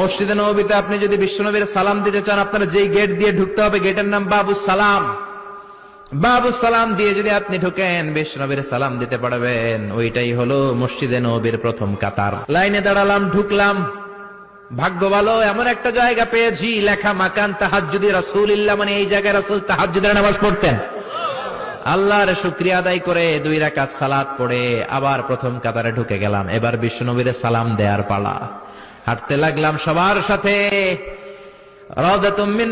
মসজিদে নবীতে আপনি যদি বিশ্বনবীর সালাম দিতে চান, আপনার যেই গেট দিয়ে ঢুকতে হবে গেটের নাম বাবু সালাম। বাবু সালাম দিয়ে যদি আপনি ঢুকেন বিশ্বনবীর সালাম দিতে পারবেন। ওইটাই হলো মসজিদে নবীর প্রথম কাতার। লাইনে দাঁড়ালাম, ঢুকলাম। ভাগ্য ভালো, এমন একটা জায়গা পেয়েছি, লেখা মাকান তাহাজুদি রাসুল ইল্লা মানে এই জায়গায় রাসূল তাহাজ্জুদের নামাজ পড়তেন। আল্লাহর শুক্রিয়া আদায় করে দুই রাকাত সালাত পড়ে আবার প্রথম কাতারে ঢুকে গেলাম। এবার বিশ্বনবীর সালাম দেয়ার পালা। হাঁটতে লাগলাম সবার সাথে।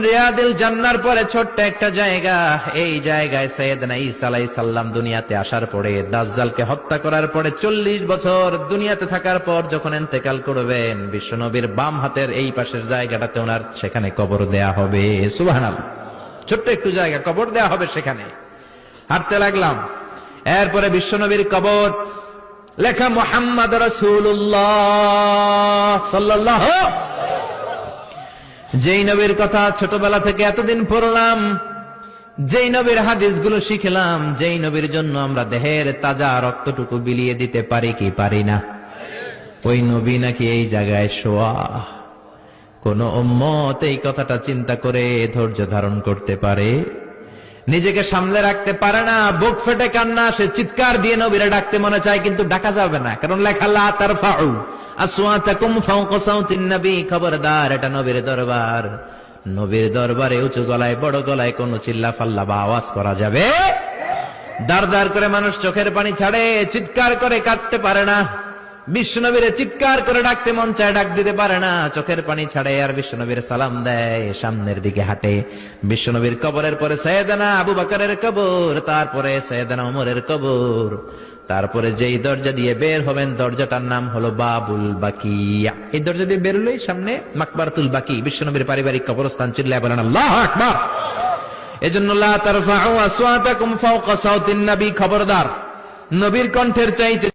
রিয়াদিল জান্নার পরে ছোট্ট একটা জায়গা। এই জায়গায় সৈয়দনা ঈসা আলাইহিস সালাম দুনিয়াতে আসার পরে, দাজ্জালকে হত্যা করার পরে চল্লিশ বছর দুনিয়াতে থাকার পর যখন ইন্তেকাল করবেন, বিশ্বনবীর বাম হাতের এই পাশের জায়গাটাতে ওনার সেখানে কবর দেয়া হবে। সুবহানাল্লাহ। ছোট্ট একটু জায়গা, কবর দেয়া হবে সেখানে। হাঁটতে লাগলাম। এরপরে বিশ্বনবীর কবর লেখা মোহাম্মদ রসুল্লাহ সাল্লাহ যেই নবীর কথা ছোটবেলা থেকে এতদিন পড়লাম, যেই নবীর হাদিসগুলো শিখলাম, যেই নবীর জন্য আমরা দেহের তাজা রক্তটুকু বিলিয়ে দিতে পারি কি পারি না। ওই নবী নাকি এই জায়গায় শোয়া। কোন উম্মত এই কথাটা চিন্তা করে ধৈর্য ধারণ করতে পারে? নিজেকে সামলে রাখতে পারে না, বুক ফেটে কান্না, সে চিৎকার দিয়ে নবীরা ডাকতে মনে চায়, কিন্তু ডাকা যাবে না। কারণ লেখা, লা তার ফাউ আসওয়াতাকুম ফাওকা সাউতিন নবী খবরদার, এটা নবীর দরবার। নবীর দরবারে উঁচু গলায়, বড় গলায় কোনো চিল্লা ফাল্লা বা আওয়াজ করা যাবে? দাঁড় দাঁড় করে মানুষ চোখের পানি ছাড়ে, চিৎকার করে কাটতে পারে না। বিশ্বনবীর চিৎকার করে ডাকতে মন চায়, ডাক দিতে পারে না। চোখের পানি ছাড়ে আর বিশ্বনবীর সালাম দেয়, সামনের দিকে হাঁটে। বিশ্বনবীর কবরের পরে সৈয়দানা আবু বাকারের কবর, তারপরে সৈয়দানা উমরের কবর। তারপরে যেই দরজা দিয়ে বের হবেন, দরজাটার নাম হলো বাবুল বাকিয়া। এই দরজা দিয়ে বেরোলেই সামনে মাকবারাতুল বাকি। বিশ্বনবীর পারিবারিক কবরস্থান চিল্লায় বলেন, আল্লাহ আকবার! এজন্য, লা তারফাউ আসওয়াতাকুম ফাওকা সাউতিন নবী খবরদার। নবীর কণ্ঠের চাইতে